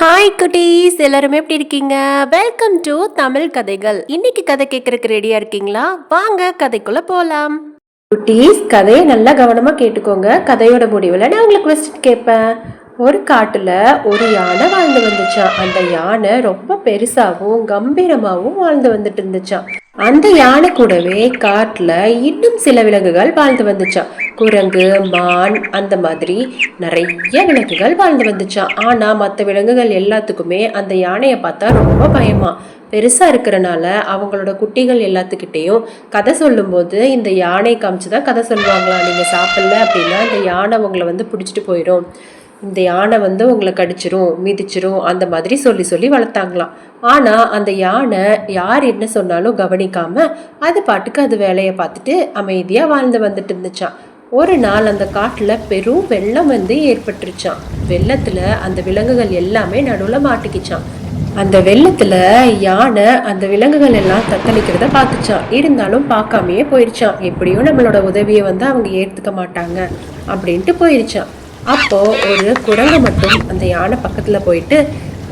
Hi குட்டீஸ் எல்லாரும் எப்படி இருக்கீங்க? வெல்கம் டு தமிழ் கதைகள். இன்னைக்கு கதை கேட்கறதுக்கு ரெடியா இருக்கீங்களா? வாங்க கதைக்குள்ள போலாம். குட்டீஸ் கதையை நல்லா கவனமா கேட்டுக்கோங்க. கதையோட முடிவில் நான் உங்களுக்கு கொஸ்டின் கேட்பேன். ஒரு காட்டில் ஒரு யானை வாழ்ந்து வந்துச்சான் அந்த யானை ரொம்ப பெருசாகவும் கம்பீரமாகவும் வாழ்ந்து வந்துட்டு இருந்துச்சான் அந்த யானை கூடவே காட்டில் இன்னும் சில விலங்குகள் வாழ்ந்து வந்துச்சான் குரங்கு மான் அந்த மாதிரி நிறைய விலங்குகள் வாழ்ந்து வந்துச்சான் ஆனால் மற்ற விலங்குகள் எல்லாத்துக்குமே அந்த யானையை பார்த்தா ரொம்ப பயமா. பெருசாக இருக்கிறனால அவங்களோட குட்டிகள் எல்லாத்துக்கிட்டேயும் கதை சொல்லும்போது இந்த யானை காமிச்சு தான் கதை சொல்லுவாங்களா நீங்கள் சாப்பிடல அப்படின்னா இந்த யானை அவங்கள வந்து பிடிச்சிட்டு போயிடும். இந்த யானை வந்து உங்களை கடிச்சிரும் மிதிச்சிரும் அந்த மாதிரி சொல்லி சொல்லி வளர்த்தாங்களாம். ஆனால் அந்த யானை யார் என்ன சொன்னாலும் கவனிக்காம அது பாட்டுக்கு அது வேலையை பார்த்துட்டு அமைதியாக வாழ்ந்து வந்துட்டு இருந்துச்சான் ஒரு நாள் அந்த காட்டில் பெரும் வெள்ளம் வந்து ஏற்பட்டுருச்சான் வெள்ளத்தில் அந்த விலங்குகள் எல்லாமே நடுவில் மாட்டிக்கிச்சான் அந்த வெள்ளத்தில் யானை அந்த விலங்குகள் எல்லாம் தத்தளிக்கிறத பார்த்துச்சான் இருந்தாலும் பார்க்காமையே போயிடுச்சான் எப்படியும் நம்மளோட உதவியை வந்து அவங்க ஏற்றுக்க மாட்டாங்க. அப்படின்ட்டு போயிருச்சான் அப்போது ஒரு குரங்கு மட்டும் அந்த யானை பக்கத்தில் போயிட்டு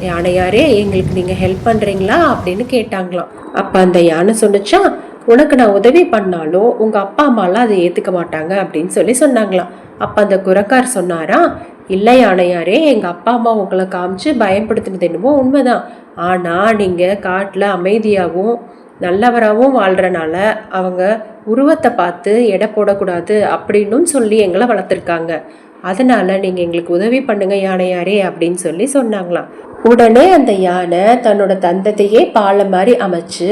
யானையாரே எங்களுக்கு நீங்கள் ஹெல்ப் பண்ணுறீங்களா அப்படின்னு கேட்டாங்களாம். அப்போ அந்த யானை சொன்னுச்சா உனக்கு நான் உதவி பண்ணாலும் உங்கள் அப்பா அம்மாலாம் அதை ஏற்றுக்க மாட்டாங்க அப்படின்னு சொல்லி சொன்னாங்களாம். அப்போ அந்த குரக்கார் சொன்னாரா இல்லை யானையாரே எங்கள் அப்பா அம்மா உங்களை காமிச்சு பயன்படுத்தினது என்னமோ உண்மைதான். ஆனால் நீங்கள் காட்டில் அமைதியாகவும் நல்லவராகவும் வாழ்கிறனால அவங்க உருவத்தை பார்த்து எடை போடக்கூடாது அப்படின்னும் சொல்லி எங்களை வளர்த்துருக்காங்க. அதனால் நீங்கள் எங்களுக்கு உதவி பண்ணுங்க யானையாரே அப்படின்னு சொல்லி சொன்னாங்களாம். உடனே அந்த யானை தன்னோட தந்தத்தையே பாலம் மாதிரி அமைச்சு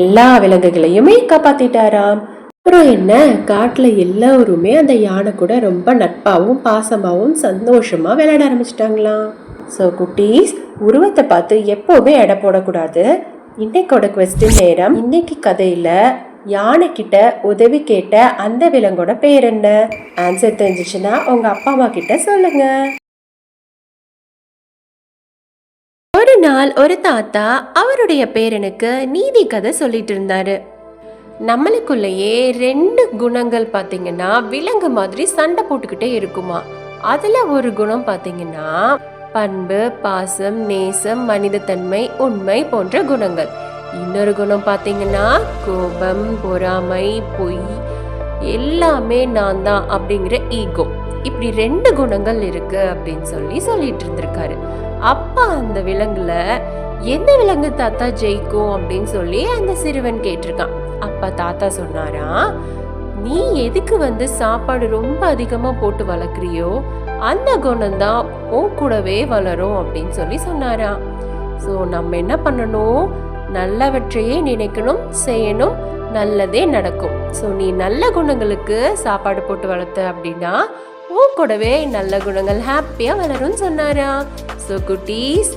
எல்லா விலங்குகளையுமே காப்பாத்திட்டாராம். அப்புறம் என்ன? காட்டில் எல்லோருமே அந்த யானை கூட ரொம்ப நட்பாகவும் பாசமாகவும் சந்தோஷமாக விளையாட ஆரம்பிச்சிட்டாங்களாம். ஸோ குட்டீஸ் உருவத்தை பார்த்து எப்போவுமே எடை போடக்கூடாது. இன்னைக்கோட கொஸ்டின் நேரம் இன்னைக்கு கதையில யானை கிட்ட உதவி கேட்ட அந்த விலங்கோட பேர் என்ன ஆன்சர் தெரிஞ்சிச்சுன்னா உங்க அப்பா அம்மா கிட்ட சொல்லுங்க. ஒரு நாள் ஒரு தாத்தா அவருடைய பேரனுக்கு நீதி கதை சொல்லிட்டு இருந்தாரு. நம்மளுக்குள்ளேயே ரெண்டு குணங்கள் பாத்தீங்கன்னா விலங்கு மாதிரி சண்டை போட்டுக்கிட்டே இருக்குமா? அதுல ஒரு குணம் பாத்தீங்கன்னா பண்பு பாசம் நேசம் மனிதத்தன்மை உண்மை போன்ற குணங்கள். இன்னொரு குணம் பார்த்தீங்கன்னா கோபம் பொறாமை பொய் எல்லாமே நான் தான் அப்படிங்கிற ஈகோ இப்படி ரெண்டு குணங்கள் இருக்கு அப்படின்னு சொல்லி சொல்லிட்டு இருந்திருக்காரு. அப்பா அந்த விலங்குல எந்த விலங்கு தாத்தா ஜெயிக்கும் அப்படின்னு சொல்லி அந்த சிறுவன் கேட்டிருக்கான். அப்பா தாத்தா சொன்னாரா நீ எதுக்கு வந்து சாப்பாடு ரொம்ப அதிகமாக போட்டு வளர்க்குறியோ அந்த குணம்தான் உன் கூடவே வளரும் அப்படின்னு சொல்லி சொன்னாரா ஸோ நம்ம என்ன பண்ணணும்? நல்லவற்றையே நினைக்கணும் செய்யணும் நல்லதே நடக்கும். ஸோ நீ நல்ல குணங்களுக்கு சாப்பாடு போட்டு வளர்த்த அப்படின்னா உன் கூடவே நல்ல குணங்கள் ஹாப்பியாக வளரும்னு சொன்னாரா? ஸோ குட்டீஸ்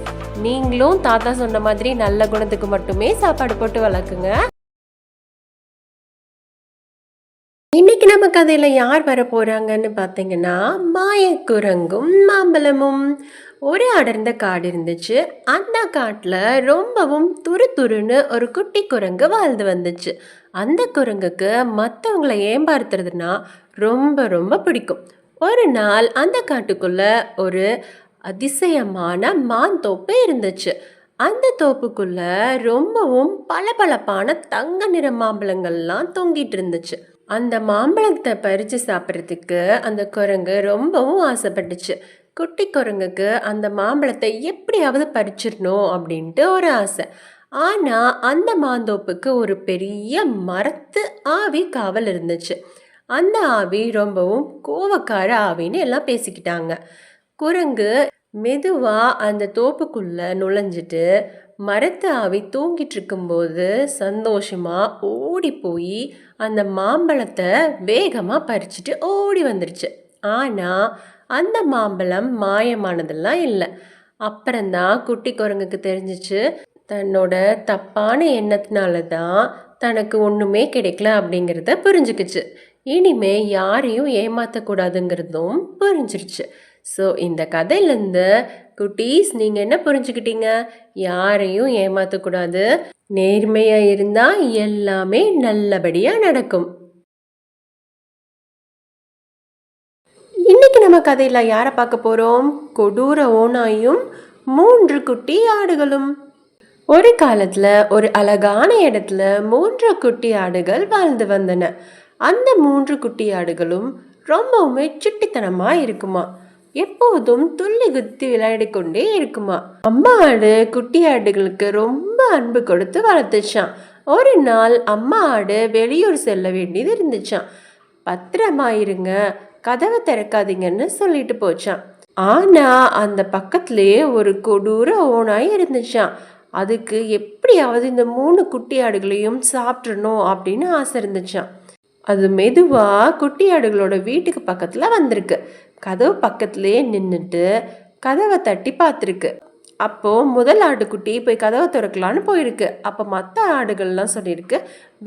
நீங்களும் தாத்தா சொன்ன மாதிரி நல்ல குணத்துக்கு மட்டுமே சாப்பாடு போட்டு வளர்க்குங்க. இன்னைக்கு நம்ம கதையில யார் வர போறாங்கன்னு பார்த்தீங்கன்னா மாயக்குரங்கும் மாம்பழமும். ஒரு அடர்ந்த காடு இருந்துச்சு. அந்த காட்டில் ரொம்பவும் துரு துருன்னு ஒரு குட்டி குரங்கு வாழ்ந்து வந்துச்சு. அந்த குரங்குக்கு மற்றவங்களை ஏமாத்துறதுனா ரொம்ப ரொம்ப பிடிக்கும். ஒரு நாள் அந்த காட்டுக்குள்ள ஒரு அதிசயமான மான் தோப்பு இருந்துச்சு. அந்த தோப்புக்குள்ள ரொம்பவும் பளபளப்பான தங்க நிற மாம்பழங்கள்லாம் தொங்கிட்டு இருந்துச்சு. அந்த மாம்பழத்தை பறித்து சாப்பிட்றதுக்கு அந்த குரங்கு ரொம்பவும் ஆசைப்பட்டுச்சு. குட்டி குரங்குக்கு அந்த மாம்பழத்தை எப்படியாவது பறிச்சிடணும் அப்படின்ட்டு ஒரு ஆசை. ஆனால் அந்த மாந்தோப்புக்கு ஒரு பெரிய மரத்து ஆவி காவல் இருந்துச்சு. அந்த ஆவி ரொம்பவும் கோவக்கார ஆவின்னு எல்லாம் பேசிக்கிட்டாங்க. குரங்கு மெதுவாக அந்த தோப்புக்குள்ளே நுழைஞ்சிட்டு மரத்து ஆவி தூங்கிட்டு இருக்கும்போது சந்தோஷமாக ஓடி போய் அந்த மாம்பழத்தை வேகமாக பறிச்சுட்டு ஓடி வந்துருச்சு. ஆனால் அந்த மாம்பழம் மாயமானதெல்லாம் இல்லை. அப்புறம்தான் குட்டி குரங்குக்கு தெரிஞ்சிச்சு தன்னோட தப்பான எண்ணத்தினால தான் தனக்கு ஒன்றுமே கிடைக்கல அப்படிங்கிறத புரிஞ்சுக்குச்சு. இனிமே யாரையும் ஏமாற்றக்கூடாதுங்கிறதும் புரிஞ்சிருச்சு. ஸோ இந்த கதையிலேருந்து குட்டீஸ் நீங்கள் என்ன புரிஞ்சுக்கிட்டீங்க? யாரையும் ஏமாற்றக்கூடாது நேர்மையாக இருந்தால் எல்லாமே நல்லபடியாக நடக்கும். இன்னைக்கு நம்ம கதையில் யாரை பார்க்க போகிறோம் கொடூர ஓனாயும் மூன்று குட்டி ஆடுகளும். ஒரு காலத்தில் ஒரு அழகான இடத்துல மூன்று குட்டி ஆடுகள் வாழ்ந்து வந்தன. அந்த மூன்று குட்டி ஆடுகளும் ரொம்பவுமே சுட்டித்தனமாக இருக்குமா? எப்போதும் துள்ளி குத்தி விளையாடி கொண்டே இருக்குமா? அம்மா ஆடு குட்டி ஆடுகளுக்கு ரொம்ப அன்பு கொடுத்து வளர்த்துச்சான் ஒரு நாள் அம்மா ஆடு வெளியூர் செல்ல வேண்டியது இருந்துச்சான் பத்திரமா இருங்க கதவை திறக்காதீங்கன்னு சொல்லிட்டு போச்சான். ஆனா அந்த பக்கத்திலேயே ஒரு கொடூர ஓனாய் இருந்துச்சான் அதுக்கு எப்படியாவது இந்த மூணு குட்டி ஆடுகளையும் சாப்பிட்றணும் அப்படின்னு ஆசை இருந்துச்சான் அது மெதுவா குட்டி ஆடுகளோட வீட்டுக்கு பக்கத்துல வந்திருக்கு. கதவு பக்கத்திலேயே நின்றுட்டு கதவை தட்டி பார்த்துருக்கு. அப்போ முதல் ஆட்டுக்குட்டி போய் கதவை திறக்கலான்னு போயிருக்கு. அப்போ மற்ற ஆடுகள்லாம் சொல்லியிருக்கு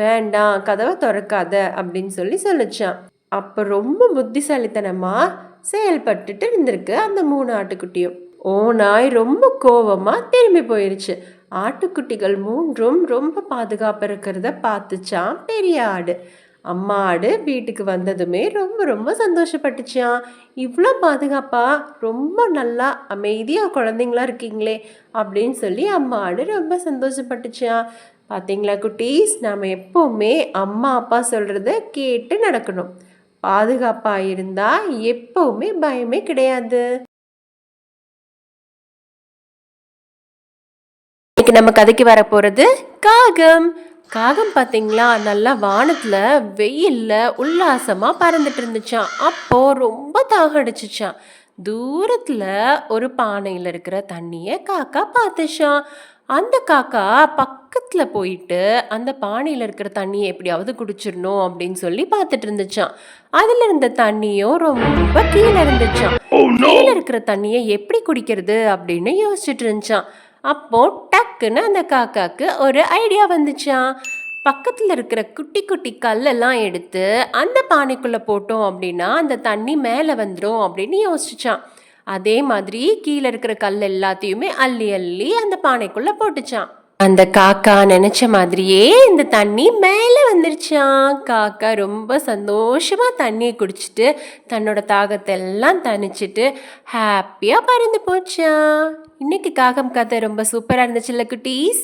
வேண்டாம் கதவை திறக்காத அப்படின்னு சொல்லி சொல்லிச்சான் அப்போ ரொம்ப புத்திசாலித்தனமாக செயல்பட்டுட்டு இருந்திருக்கு அந்த மூணு ஆட்டுக்குட்டியும். ஓநாய் ரொம்ப கோவமாக திரும்பி போயிருச்சு. ஆட்டுக்குட்டிகள் மூன்றும் ரொம்ப பாதுகாப்பு இருக்கிறத பார்த்துச்சான் பெரிய ஆடு. அம்மா ஆடு வீட்டுக்கு வந்ததுமே ரொம்ப ரொம்ப சந்தோஷப்பட்டுச்சான் இவ்வளோ பாதுகாப்பாக ரொம்ப நல்லா அமைதியாக குழந்தைங்களா இருக்கீங்களே அப்படின்னு சொல்லி அம்மா ஆடு ரொம்ப சந்தோஷப்பட்டுச்சான் பார்த்தீங்களா குட்டீஸ்? நாம் எப்போவுமே அம்மா அப்பா சொல்கிறத கேட்டு நடக்கணும். பாதுகாப்பாக இருந்தால் எப்போவுமே பயமே கிடையாது. இன்னைக்கு நம்ம கதைக்கு வர போகிறது காகம். காகம் பார்த்தீங்களா நல்லா வானத்தில் வெயிலில் உல்லாசமாக பறந்துட்டு இருந்துச்சான் அப்போ ரொம்ப தாகம் அடிச்சுச்சான் தூரத்தில் ஒரு பானையில் இருக்கிற தண்ணியை காக்கா பார்த்துச்சான் அந்த காக்கா பக்கத்தில் போயிட்டு அந்த பானையில் இருக்கிற தண்ணியை எப்படியாவது குடிச்சிடணும் அப்படின்னு சொல்லி பார்த்துட்டு இருந்துச்சான் அதில் இருந்த தண்ணியும் ரொம்ப கீழே இருந்துச்சான் கீழே இருக்கிற தண்ணியை எப்படி குடிக்கிறது அப்படின்னு யோசிச்சுட்டு இருந்துச்சான் அப்போ டக்குன்னு அந்த காக்காக்கு ஒரு ஐடியா வந்துச்சான் பக்கத்தில் இருக்கிற குட்டி குட்டி கல்லெல்லாம் எடுத்து அந்த பானைக்குள்ளே போட்டோம் அப்படின்னா அந்த தண்ணி மேலே வந்துடும் அப்படின்னு யோசிச்சான் அதே மாதிரி கீழே இருக்கிற கல் எல்லாத்தையுமே அள்ளி அள்ளி அந்த பானைக்குள்ளே போட்டுச்சான். அந்த காக்கா நினைச்ச மாதிரியே இந்த தண்ணி மேலே வந்துருச்சான் காக்கா ரொம்ப சந்தோஷமா தண்ணியை குடிச்சிட்டு தன்னோட தாகத்தை எல்லாம் தணிச்சிட்டு ஹாப்பியாக பறந்து போச்சான் இன்னைக்கு காகம் கதை ரொம்ப சூப்பராக இருந்துச்சுல்ல குட்டீஸ்?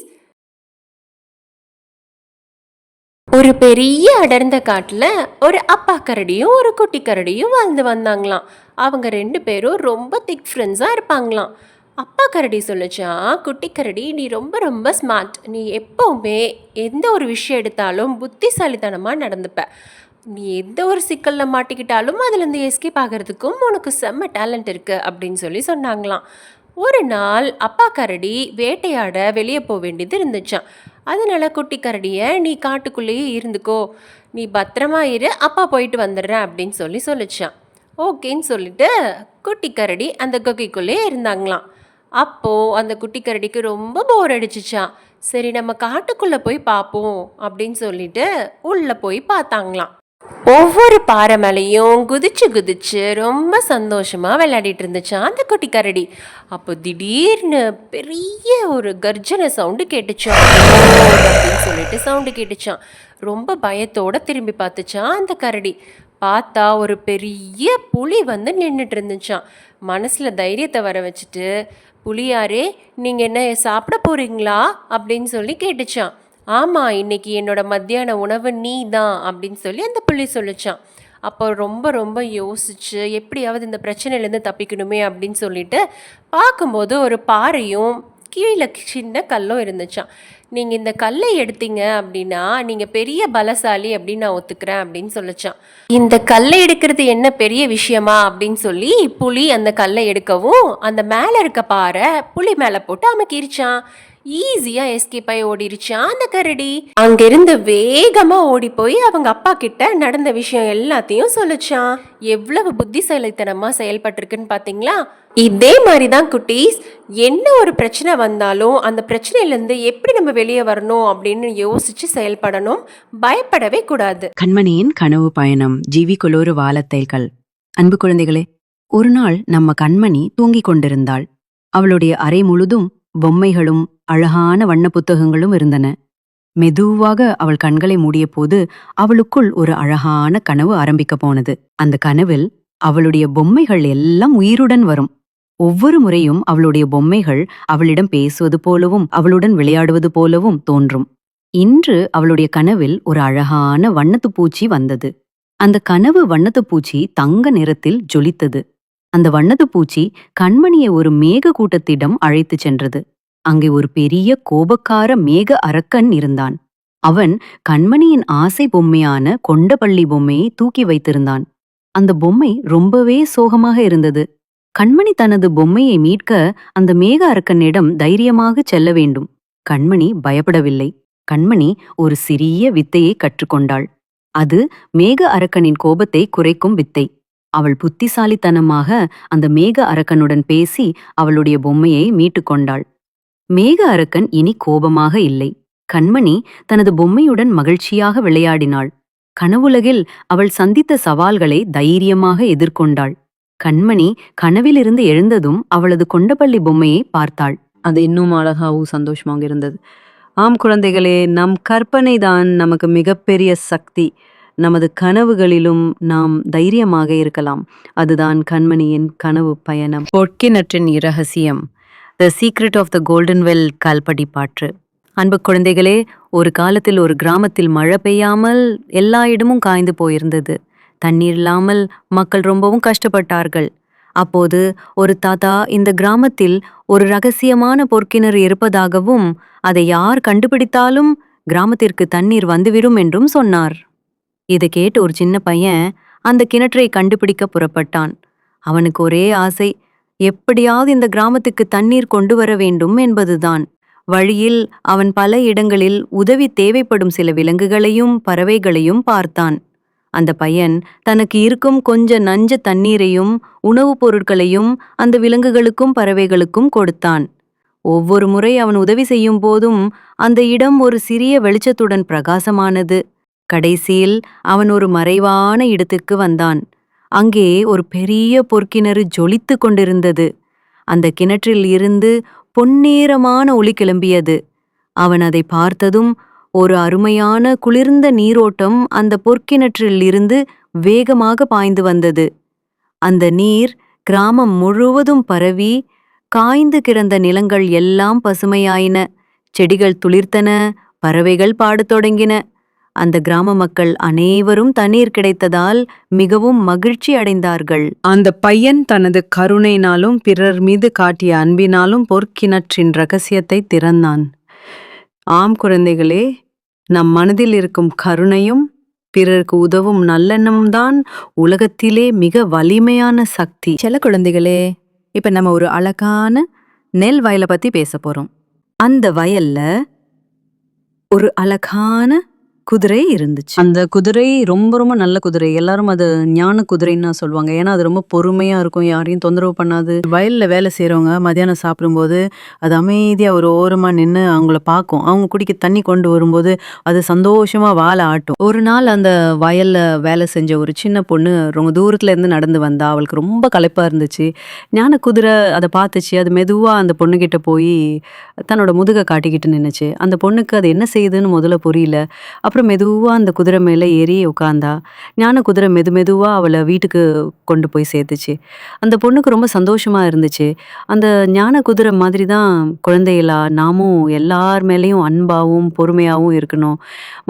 ஒரு பெரிய அடர்ந்த காட்டில் ஒரு அப்பா கரடியும் ஒரு குட்டி கரடியும் வாழ்ந்து வந்தாங்களாம். அவங்க ரெண்டு பேரும் ரொம்ப திக் ஃப்ரெண்ட்ஸாக இருப்பாங்களாம். அப்பா கரடி சொல்லிச்சா குட்டி கரடி நீ ரொம்ப ரொம்ப ஸ்மார்ட் நீ எப்போவுமே எந்த ஒரு விஷயம் எடுத்தாலும் புத்திசாலித்தனமாக நடந்துப்ப. நீ எந்த ஒரு சிக்கலில் மாட்டிக்கிட்டாலும் அதுலேருந்து எஸ்கேப் ஆகிறதுக்கும் உனக்கு செம்ம டேலண்ட் இருக்குது அப்படின்னு சொல்லி சொன்னாங்களாம். ஒரு நாள் அப்பா கரடி வேட்டையாட வெளியே போக வேண்டியது இருந்துச்சான் அதனால் குட்டி கரடியை நீ காட்டுக்குள்ளேயே இருந்துக்கோ. நீ பத்திரமா இரு அப்பா போயிட்டு வந்துடுறேன் அப்படின்னு சொல்லி சொல்லிச்சான். ஓகேன்னு சொல்லிட்டு குட்டி கரடி அந்த குகைக்குள்ளேயே இருந்தாங்களாம். அப்போது அந்த குட்டி கரடிக்கு ரொம்ப போர் அடிச்சிச்சான் சரி நம்ம காட்டுக்குள்ளே போய் பார்ப்போம் அப்படின்னு சொல்லிட்டு உள்ளே போய் பார்த்தாங்களாம். ஒவ்வொரு பாறை மேலேயும் குதிச்சு குதிச்சு ரொம்ப சந்தோஷமாக விளையாடிட்டு இருந்துச்சான் அந்த குட்டி கரடி. அப்போ திடீர்னு பெரிய ஒரு கர்ஜனை சவுண்டு கேட்டுச்சான் அப்படின்னு சொல்லிட்டு சவுண்டு கேட்டுச்சான் ரொம்ப பயத்தோட திரும்பி பார்த்துச்சான் அந்த கரடி. பார்த்தா ஒரு பெரிய புலி வந்து நின்றுட்டு இருந்துச்சான் மனசில் தைரியத்தை வர வச்சுட்டு புலியாரே நீங்கள் என்ன சாப்பிட போறீங்களா? அப்படின்னு சொல்லி கேட்டுச்சான் ஆமாம் இன்னைக்கு என்னோடய மத்தியான உணவு நீ தான் அப்படின்னு சொல்லி அந்த புள்ளி சொல்லிச்சான். அப்போ ரொம்ப ரொம்ப யோசிச்சு எப்படியாவது இந்த பிரச்சனையிலேருந்து தப்பிக்கணுமே அப்படின்னு சொல்லிட்டு பார்க்கும்போது ஒரு பாறையும் கீழே சின்ன கல்லும் இருந்துச்சான் நீங்கள் இந்த கல்லை எடுத்தீங்க அப்படின்னா நீங்கள் பெரிய பலசாலி அப்படின்னு நான் ஒத்துக்கிறேன் அப்படின்னு சொல்லிச்சான் இந்த கல்லை எடுக்கிறது என்ன பெரிய விஷயமா அப்படின்னு சொல்லி புலி அந்த கல்லை எடுக்கவும் அந்த மேலே இருக்க பாறை புலி மேலே போட்டு அமுக்கிருச்சான் ஈஸியா எஸ்கேப் ஆகி ஓடிருச்சான் அந்த கரடி அங்கிருந்து வேகமா ஓடி போய் அவங்க அப்பா கிட்ட நடந்த விஷயம் எல்லாத்தையும் சொல்லுச்சான் எவ்வளவு புத்திசாலித்தனமா செயல்பட்டிருக்குன்னு பாத்தீங்களா? இதே மாதிரி தான் குட்டீஸ் என்ன ஒரு பிரச்சனை வந்தாலும் அந்த பிரச்சனையிலேருந்து எப்படி நம்ம வெளியே வரணும் அப்படின்னு யோசிச்சு செயல்படணும். பயப்படவே கூடாது. கண்மணியின் கனவு பயணம் ஜீவி கொலோரு வாழத்தைகள் அன்பு குழந்தைகளே ஒரு நாள் நம்ம கண்மணி தூங்கிக் கொண்டிருந்தாள். அவளுடைய அறை முழுதும் பொம்மைகளும் அழகான வண்ண புத்தகங்களும் இருந்தன. மெதுவாக அவள் கண்களை மூடிய போது அவளுக்குள் ஒரு அழகான கனவு ஆரம்பிக்க போனது. அந்த கனவில் அவளுடைய பொம்மைகள் எல்லாம் உயிருடன் வரும். ஒவ்வொரு முறையும் அவளுடைய பொம்மைகள் அவளிடம் பேசுவது போலவும் அவளுடன் விளையாடுவது போலவும் தோன்றும். இன்று அவளுடைய கனவில் ஒரு அழகான வண்ணத்துப் பூச்சி வந்தது. அந்த கனவு வண்ணத்துப் பூச்சி தங்க நிறத்தில் ஜொலித்தது. அந்த வண்ணத்துப் பூச்சி கண்மணியை ஒரு மேக கூட்டத்திடம் அழைத்துச் சென்றது. அங்கே ஒரு பெரிய கோபக்கார மேக அரக்கன் இருந்தான். அவன் கண்மணியின் ஆசை பொம்மையான கொண்டபள்ளி பொம்மையை தூக்கி வைத்திருந்தான். அந்த பொம்மை ரொம்பவே சோகமாக இருந்தது. கண்மணி தனது பொம்மையை மீட்க அந்த மேக அரக்கனிடம் தைரியமாக செல்ல வேண்டும். கண்மணி பயப்படவில்லை. கண்மணி ஒரு சிறிய வித்தையை கற்றுக்கொண்டாள். அது மேக அரக்கனின் கோபத்தை குறைக்கும் வித்தை. அவள் புத்திசாலித்தனமாக அந்த மேக அரக்கனுடன் பேசி அவளுடைய பொம்மையை மீட்டுக் கொண்டாள் மேக அரக்கன் இனி கோபமாக இல்லை. கண்மணி தனது பொம்மையுடன் மகிழ்ச்சியாக விளையாடினாள். கனவுலகில் அவள் சந்தித்த சவால்களை தைரியமாக எதிர்கொண்டாள். கண்மணி கனவிலிருந்து எழுந்ததும் அவளது கொண்டபள்ளி பொம்மையை பார்த்தாள். அது இன்னும் அழகாவும் சந்தோஷமாக இருந்தது. ஆம் குழந்தைகளே நம் கற்பனைதான் நமக்கு மிகப்பெரிய சக்தி. நமது கனவுகளிலும் நாம் தைரியமாக இருக்கலாம். அதுதான் கண்மணியின் கனவு பயணம். பொற்கிணற்றின் இரகசியம். The secret of the golden well கல்படி பாற்று அன்பு குழந்தைகளே ஒரு காலத்தில் ஒரு கிராமத்தில் மழை பெய்யாமல் எல்லா இடமும் காய்ந்து போயிருந்தது. தண்ணீர் இல்லாமல் மக்கள் ரொம்பவும் கஷ்டப்பட்டார்கள். அப்போது ஒரு தாத்தா இந்த கிராமத்தில் ஒரு ரகசியமான பொற்கிணறு இருப்பதாகவும் அதை யார் கண்டுபிடித்தாலும் கிராமத்திற்கு தண்ணீர் வந்துவிடும் என்றும் சொன்னார். இதை கேட்டு ஒரு சின்ன பையன் அந்த கிணற்றை கண்டுபிடிக்க புறப்பட்டான். அவனுக்கு ஒரே ஆசை எப்படியாவது இந்த கிராமத்துக்கு தண்ணீர் கொண்டு வர வேண்டும் என்பதுதான். வழியில் அவன் பல இடங்களில் உதவி தேவைப்படும் சில விலங்குகளையும் பறவைகளையும் பார்த்தான். அந்த பையன் தனக்கு இருக்கும் கொஞ்ச நஞ்ச தண்ணீரையும் உணவுப் பொருட்களையும் அந்த விலங்குகளுக்கும் பறவைகளுக்கும் கொடுத்தான். ஒவ்வொரு முறை அவன் உதவி செய்யும் போதும் அந்த இடம் ஒரு சிறிய வெளிச்சத்துடன் பிரகாசமானது. கடைசியில் அவன் ஒரு மறைவான இடத்துக்கு வந்தான். அங்கே ஒரு பெரிய பொற்கிணறு ஜொலித்துக் கொண்டிருந்தது. அந்த கிணற்றில் இருந்து பொன்னேரமான ஒளி கிளம்பியது. அவன் அதை பார்த்ததும் ஒரு அருமையான குளிர்ந்த நீரோட்டம் அந்த பொற்கிணற்றில் இருந்து வேகமாக பாய்ந்து வந்தது. அந்த நீர் கிராமம் முழுவதும் பரவி காய்ந்து கிடந்த நிலங்கள் எல்லாம் பசுமையாயின. செடிகள் துளிர்த்தன பறவைகள் பாடத் தொடங்கின. அந்த கிராம மக்கள் அனைவரும் தண்ணீர் கிடைத்ததால் மிகவும் மகிழ்ச்சி அடைந்தார்கள். அந்த பையன் தனது கருணையினாலும் பிறர் மீது காட்டிய அன்பினாலும் பொற்கிணற்றின் ரகசியத்தை திறந்தான். ஆம் குழந்தைகளே நம் மனதில் இருக்கும் கருணையும் பிறருக்கு உதவும் நல்லெண்ணமும் தான் உலகத்திலே மிக வலிமையான சக்தி. செல்ல குழந்தைகளே இப்ப நம்ம ஒரு அழகான நெல் வயலை பத்தி பேச போறோம். அந்த வயல்ல ஒரு அழகான குதிரை இருந்துச்சு. அந்த குதிரை ரொம்ப ரொம்ப நல்ல குதிரை. எல்லாரும் அது ஞான குதிரைன்னு சொல்லுவாங்க. ஏன்னா அது ரொம்ப பொறுமையா இருக்கும். யாரையும் தொந்தரவு பண்ணாது. வயல்ல வேலை செய்யறவங்க மத்தியானம் சாப்பிடும்போது அது அமைதியா ஒரு ஓரமா நின்று அவங்கள பார்க்கும். அவங்க குடிக்க தண்ணி கொண்டு வரும்போது அது சந்தோஷமா வாழை ஆட்டும். ஒரு நாள் அந்த வயல்ல வேலை செஞ்ச ஒரு சின்ன பொண்ணு ரொம்ப தூரத்துல இருந்து நடந்து வந்தா. அவளுக்கு ரொம்ப களைப்பா இருந்துச்சு. ஞான குதிரை அதை பார்த்துச்சு. அது மெதுவா அந்த பொண்ணுகிட்ட போய் தன்னோட முதுகை காட்டிக்கிட்டு நின்னுச்சு. அந்த பொண்ணுக்கு அது என்ன செய்யுதுன்னு முதல்ல புரியல. அப்புறம் மெதுவாக அந்த குதிரை மேலே ஏறி உட்காந்தா ஞான குதிரை மெது மெதுவாக அவளை வீட்டுக்கு கொண்டு போய் சேர்த்துச்சு. அந்த பொண்ணுக்கு ரொம்ப சந்தோஷமா இருந்துச்சு. அந்த ஞான குதிரை மாதிரி தான் குழந்தைகளா நாமும் எல்லார் மேலேயும் அன்பாகவும் பொறுமையாகவும் இருக்கணும்.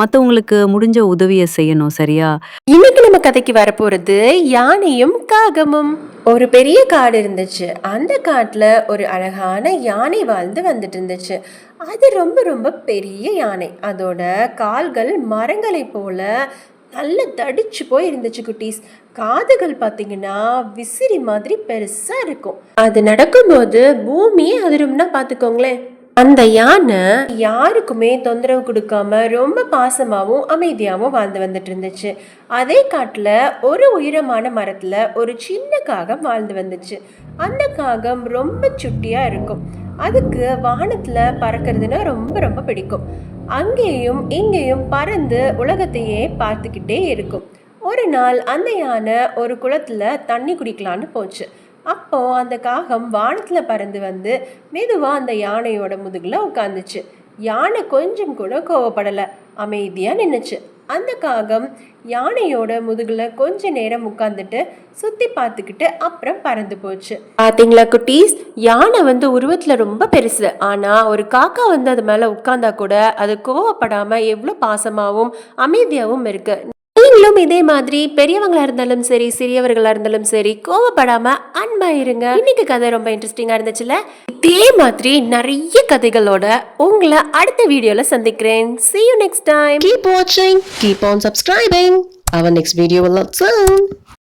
மற்றவங்களுக்கு முடிஞ்ச உதவியை செய்யணும் சரியா? இன்னைக்கு நம்ம கதைக்கு வரப்போகிறது யானையும் காகமும். ஒரு பெரிய காடு இருந்துச்சு. அந்த காட்டில் ஒரு அழகான யானை வாழ்ந்து வந்துட்டு இருந்துச்சு. அது ரொம்ப ரொம்ப பெரிய யானை. அதோட கால்கள் மரங்களை போல நல்ல தடிச்சு போய் இருந்துச்சு குட்டீஸ். காதுகள் பார்த்தீங்கன்னா விசிறி மாதிரி பெருசாக இருக்கும். அது நடக்கும்போது பூமியே அதிரும்னா பார்த்துக்கோங்களேன் அந்த யானை யாருக்குமே தொந்தரவு கொடுக்காம ரொம்ப பாசமாகவும் அமைதியாகவும் வாழ்ந்து வந்துட்டு இருந்துச்சு. அதே காட்டில் ஒரு உயரமான மரத்தில் ஒரு சின்ன காகம் வாழ்ந்து வந்துச்சு. அந்த காகம் ரொம்ப சுட்டியாக இருக்கும். அதுக்கு வானத்தில் பறக்கிறதுனா ரொம்ப ரொம்ப பிடிக்கும். அங்கேயும் இங்கேயும் பறந்து உலகத்தையே பார்த்துக்கிட்டே இருக்கும். ஒரு நாள் அந்த யானை ஒரு குளத்தில் தண்ணி குடிக்கலான்னு போச்சு. அப்போ அந்த காகம் வானத்துல பறந்து வந்து மெதுவா அந்த யானையோட முதுகுல உட்காந்துச்சு யானை கொஞ்சம் கூட கோவப்படல. அமைதியா நின்னுச்சு. அந்த காகம் யானையோட முதுகுல கொஞ்ச நேரம் உட்காந்துட்டு சுத்தி பார்த்துக்கிட்டு அப்புறம் பறந்து போச்சு. பாத்தீங்களா குட்டீஸ்? யானை வந்து உருவத்துல ரொம்ப பெருசு. ஆனா ஒரு காக்கா வந்து அது மேல உட்கார்ந்தா கூட அது கோவப்படாம எவ்வளவு பாசமாவும் அமைதியாவும் இருக்கு. நீங்களும் இதே மாதிரி பெரியவங்களா இருந்தாலும் சரி சிறியவர்களா இருந்தாலும் சரி கோவப்படாம அன்பா இருங்க இன்னைக்கு கதை ரொம்ப இன்ட்ரெஸ்டிங்கா இருந்துச்சுல இதே மாதிரி நிறைய கதைகளோட உங்களை அடுத்த வீடியோல சந்திக்கிறேன் see you next time Keep watching, keep on subscribing. Our next video will not soon.